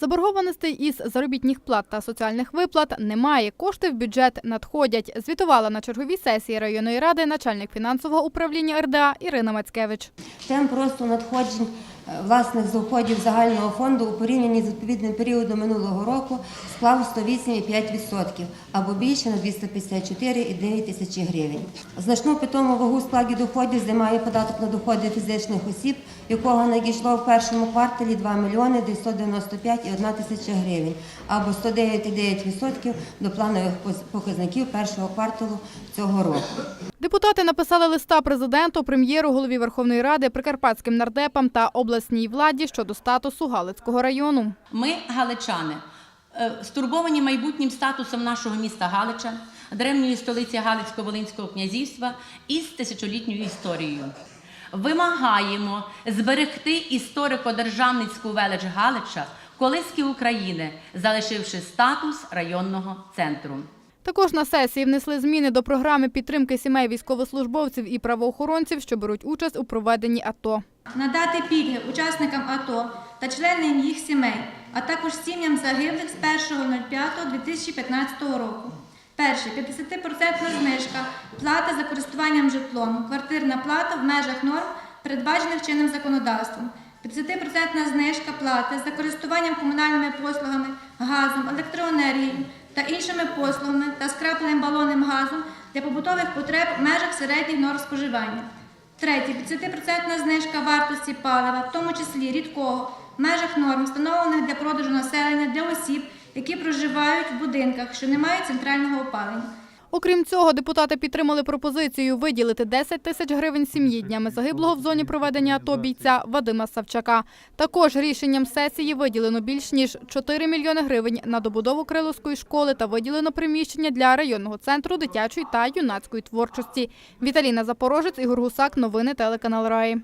Заборгованостей із заробітних плат та соціальних виплат немає. Кошти в бюджет надходять. Звітувала на черговій сесії районної ради начальник фінансового управління РДА Ірина Мацкевич. Темп росту надходжень власних доходів загального фонду у порівнянні з відповідним періодом минулого року склав 108,5% або більше на 254,9 тисячі гривень. Значну питому вагу складі доходів займає податок на доходи фізичних осіб, якого надійшло в першому кварталі 2 мільйони 995,1 тисяча гривень або 109,9% до планових показників першого кварталу цього року. Депутати написали листа президенту, прем'єру, голові Верховної Ради, прикарпатським нардепам та обласній владі щодо статусу Галицького району. Ми, галичани, е, стурбовані майбутнім статусом нашого міста Галича, древньої столиці Галицько-Волинського князівства із тисячолітньою історією. Вимагаємо зберегти історико-державницьку велич Галича, колиски України, залишивши статус районного центру. Також на сесії внесли зміни до програми підтримки сімей військовослужбовців і правоохоронців, що беруть участь у проведенні АТО. надати пільги учасникам АТО та членам їх сімей, а також сім'ям загиблих з 1.05.2015 року. Перше 50% знижка плати за користуванням житлом, квартирна плата в межах норм, передбачених чинним законодавством. 50% знижка плати за користуванням комунальними послугами, газом, електроенергією та іншими послугами та скрапленим балонним газом для побутових потреб в межах середніх норм споживання. Третє 50% знижка вартості палива, в тому числі рідкого, в межах норм, встановлених для продажу населення для осіб, які проживають в будинках, що не мають центрального опалення. Окрім цього, депутати підтримали пропозицію виділити 10 тисяч гривень сім'ї днями загиблого в зоні проведення АТО бійця Вадима Савчака. Також рішенням сесії виділено більш ніж 4 мільйони гривень на добудову Криловської школи та виділено приміщення для районного центру дитячої та юнацької творчості. Віталіна Запорожець, Ігор Гусак, новини телеканал Раї.